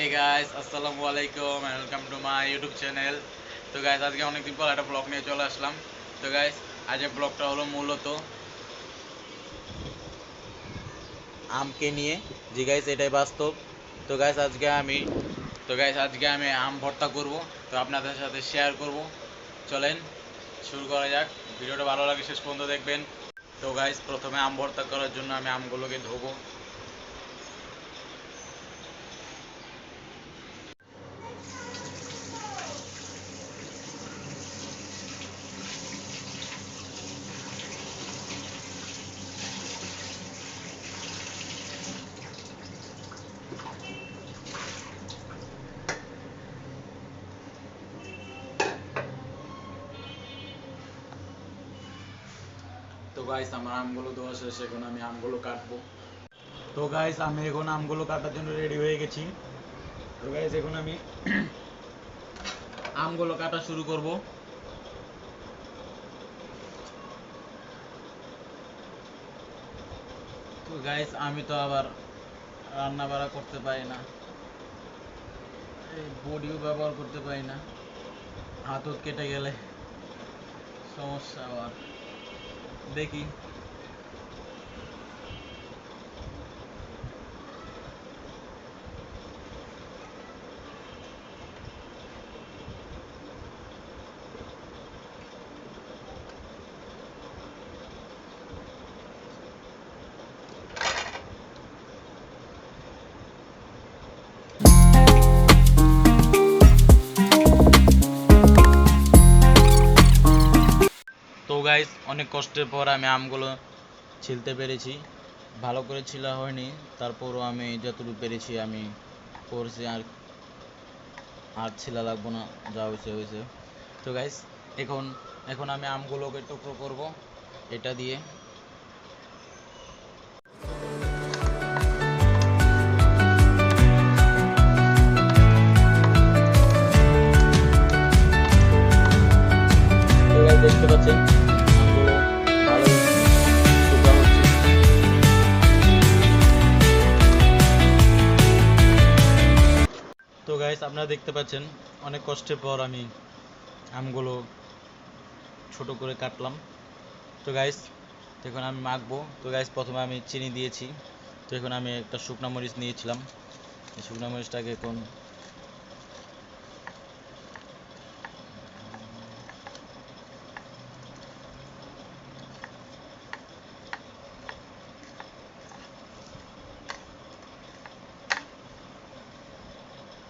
হে guys আসসালামু আলাইকুম welcome to my YouTube channel তো গাইস আজকে অনেকদিন পর একটা ব্লগ নিয়ে চলে আসলাম। তো গাইস আজকের ব্লগটা হলো মূলত আমকে নিয়ে। জি গাইস এটাই বাস্তব। তো গাইস আজকে আমি তো গাইস আজকে আমি আম ভর্তা করব। তো আপনাদের সাথে শেয়ার করব। চলেন শুরু করা যাক। ভিডিওটা ভালো লাগে শেষ পর্যন্ত দেখবেন। তো গাইস প্রথমে আম ভর্তা করার জন্য আমি আমগুলোকে ধোবো। তো গাইস আমার আমগুলো ধোয়া শেষ, এখন আমি আমগুলো কাটবো। তো গাইস আমি এখন আমগুলো কাটার জন্য রেডি হয়ে গেছি। তো গাইস এখন আমি আমগুলো কাটা শুরু করব। তো গাইস আমি তো আবার রান্না বাড়া করতে পারি না। এই বডিও ব্যবহার করতে পারি না। হাতও কেটে গেলে সমস্যা আবার। Licky গাইস অনেক কষ্টের পর আমি আমগুলো ছিলতে পেরেছি। ভালো করে ছিলা হয়নি, তারপরও আমি যতটুকু পেরেছি আমি করছি আর আর ছিলা লাগবো না, যা হয়েছে হয়েছে তো এখন এখন আমি আমগুলোকে টুকরো করব, এটা দিয়ে। দেখতে পাচ্ছেন? আপনারা দেখতে পাচ্ছেন, অনেক কষ্টের পর আমি আমগুলো ছোট করে কাটলাম। তো গাইস এখন আমি মাখবো। তো গাইস প্রথমে আমি চিনি দিয়েছি। তো এখন আমি একটা শুকনো মরিচ নিয়েছিলাম। এই শুকনো মরিচটাকে এখন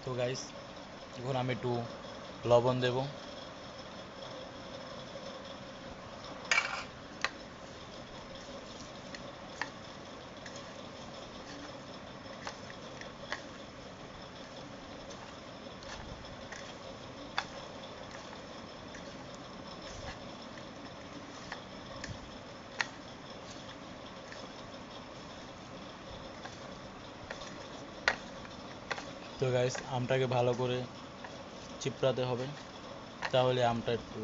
তো গাইস এখন আমি একটু লবণ দেব। তো গাইস আমটাকে ভালো করে চিপড়াতে হবে। তাহলে আমটা একটু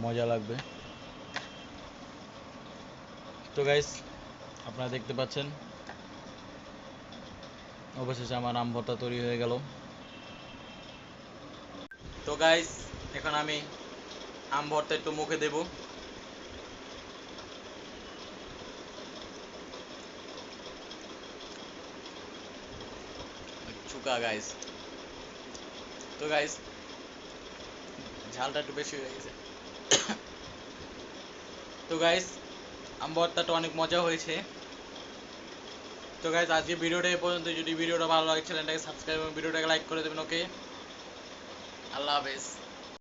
মজা লাগবে। তো গাইস আপনারা দেখতে পাচ্ছেন, অবশেষে আমার আম ভর্তা তৈরি হয়ে গেল। তো গাইস এখন আমি আম ভর্তা একটু মুখে দেব। চুকা গাইস তো গাইস ঝালটা একটু বেশি হয়ে গেছে। তো গাইস আম ভর্তাটা অনেক মজা হয়েছে। তো গাইস আজকে ভিডিওটা এই পর্যন্ত যদি ভিডিওটা ভালো লাগে চ্যানেলটাকে সাবস্ক্রাইব এবং ভিডিওটাকে লাইক করে দেবেন ওকে আল্লাহ হাফেজ।